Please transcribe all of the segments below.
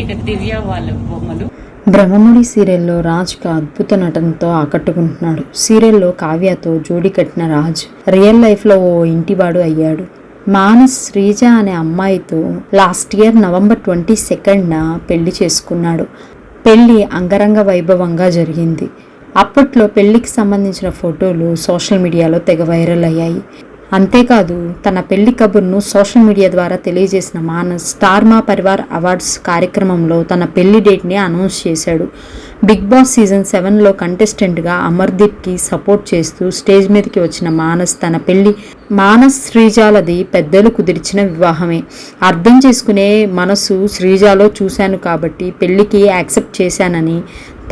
ఇక దివ్య వాళ్ళ బొమ్మలు. బ్రహ్మముడి సీరియల్లో రాజ్కి అద్భుత నటనతో ఆకట్టుకుంటున్నాడు. సీరియల్లో కావ్యతో జోడి కట్టిన రాజ్ రియల్ లైఫ్లో ఓ ఇంటివాడు అయ్యాడు. మానస్ శ్రీజ అనే అమ్మాయితో లాస్ట్ ఇయర్ నవంబర్ ట్వంటీ సెకండ్న పెళ్ళి చేసుకున్నాడు. పెళ్ళి అంగరంగ వైభవంగా జరిగింది. అప్పట్లో పెళ్ళికి సంబంధించిన ఫోటోలు సోషల్ మీడియాలో తెగ వైరల్ అయ్యాయి. అంతేకాదు తన పెళ్ళి కబుర్ను సోషల్ మీడియా ద్వారా తెలియజేసిన మానస్ స్టార్ మా పరివార్ అవార్డ్స్ కార్యక్రమంలో తన పెళ్ళి డేట్ని అనౌన్స్ చేశాడు. బిగ్ బాస్ సీజన్ సెవెన్లో కంటెస్టెంట్గా అమర్దీప్కి సపోర్ట్ చేస్తూ స్టేజ్ మీదకి వచ్చిన మానస్ తన పెళ్ళి మానస్ శ్రీజాలది పెద్దలు కుదిర్చిన వివాహమే. అర్థం చేసుకునే మనసు శ్రీజాలో చూశాను కాబట్టి పెళ్ళికి యాక్సెప్ట్ చేశానని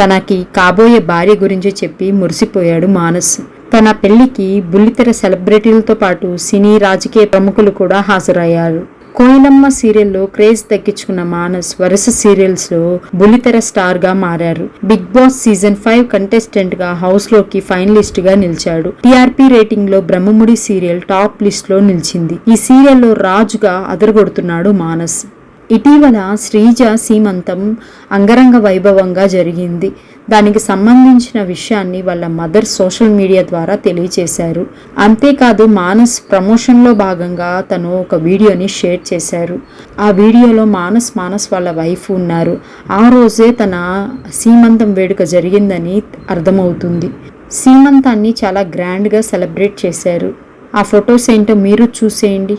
తనకి కాబోయే భార్య గురించి చెప్పి మురిసిపోయాడు మానస్. తన పెళ్ళికి బుల్లితెర సెలబ్రిటీలతో పాటు సినీ రాజకీయ ప్రముఖులు కూడా హాజరయ్యారు. కోయిలమ్మ సీరియల్లో క్రేజ్ దక్కించుకున్న మానస్ వరుస సీరియల్స్లో బుల్లితెర స్టార్గా మారారు. బిగ్ బాస్ సీజన్ ఫైవ్ కంటెస్టెంట్గా హౌస్లోకి ఫైనలిస్ట్గా నిలిచాడు. టీఆర్పీ రేటింగ్లో బ్రహ్మముడి సీరియల్ టాప్ లిస్ట్లో నిలిచింది. ఈ సీరియల్లో రాజుగా అదరగొడుతున్నాడు మానస్. ఇటీవల శ్రీజ సీమంతం అంగరంగ వైభవంగా జరిగింది. దానికి సంబంధించిన విషయాన్ని వాళ్ళ మదర్ సోషల్ మీడియా ద్వారా తెలియచేశారు. అంతేకాదు మానస్ ప్రమోషన్లో భాగంగా తను ఒక వీడియోని షేర్ చేశారు. ఆ వీడియోలో మానస్ మానస్ వాళ్ళ వైఫ్ ఉన్నారు. ఆ రోజే తన సీమంతం వేడుక జరిగిందని అర్థమవుతుంది. సీమంతాన్ని చాలా గ్రాండ్గా సెలబ్రేట్ చేశారు. ఆ ఫొటోస్ ఏంటో మీరు చూసేయండి.